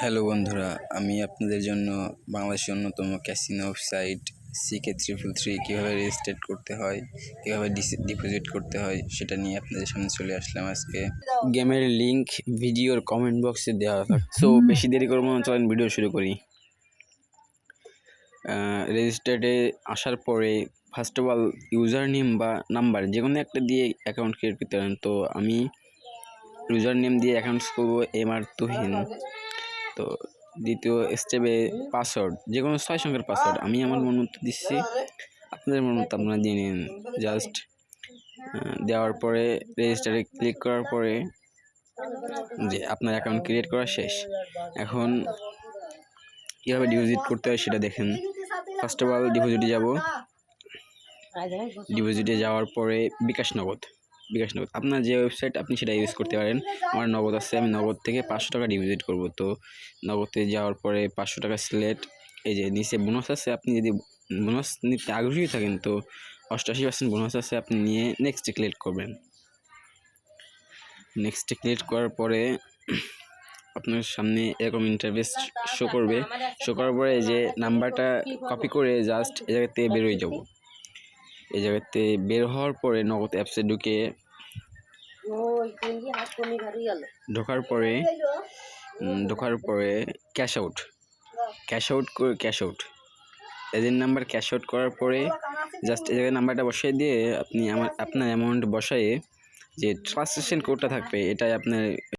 Hello বন্ধুরা আমি আপনাদের জন্য বাংলাদেশের অন্যতম casino website CK triple three কীভাবে রেজিস্ট্রেট করতে হয় কীভাবে ডিপোজিট করতে হয় সেটা নিয়ে আপনাদের সামনে চলে আসলাম আজকে। গেমের লিংক ভিডিওর কমেন্ট বক্সে দেওয়া সো বেশি দেরি করব না চলেন ভিডিও শুরু করি। রেজিস্টার্ডে আসার পরে first of all user name বা নাম্বার যে কোনো একটা দিয়ে অ্যাকাউন্ট ক্রিয়েট করতে পারেন। তো আমি ইউজার নেম দিয়ে অ্যাকাউন্টস করব এম আর তুহিন। তো দ্বিতীয় স্টেপে পাসওয়ার্ড যে কোনো ছয় সংখ্যার পাসওয়ার্ড আমি আমার মন মতো দিচ্ছি। আপনাদের মন মতো আপনারা দিয়ে নিন। জাস্ট দেওয়ার পরে রেজিস্টারে ক্লিক করার পরে যে আপনার অ্যাকাউন্ট ক্রিয়েট করা শেষ। এখন কীভাবে ডিপোজিট করতে হয় সেটা দেখেন। ফার্স্ট অফ অল ডিপোজিটে যাব। ডিপোজিটে যাওয়ার পরে বিকাশ নগদ। বিকাশ নগদ আপনার যে ওয়েবসাইট আপনি সেটা ইউজ করতে পারেন। আমার নগদ আছে, আমি নগদ থেকে পাঁচশো টাকা ডিপোজিট করব। তো নগদে যাওয়ার পরে পাঁচশো টাকা সিলেট এই যে নিচে বোনাস আছে, আপনি যদি বোনাস নিতে আগ্রহী থাকেন, তো অষ্টাশি পার্সেন্ট বোনাস আছে, আপনি নিয়ে নেক্সটে ক্লিক করবেন। নেক্সটে ক্লিক করার পরে আপনার সামনে এরকম ইন্টারভেস শো করবে। শো করার পরে যে নাম্বারটা কপি করে জাস্ট এ জায়গাতে বের হয়ে যাব। এই জায়গাতে বের হওয়ার পরে নগদ অ্যাপসে ঢুকে ঢোকার পরে ঢোকার পরে ক্যাশ আউট। ক্যাশ আউট করে cash out. Agent number cash out করার পরে জাস্ট এই জায়গায় নাম্বারটা বসিয়ে দিয়ে আপনি আমার আপনার অ্যামাউন্ট বসায়ে যে ট্রান্সলেশন কোডটা থাকবে এটাই আপনার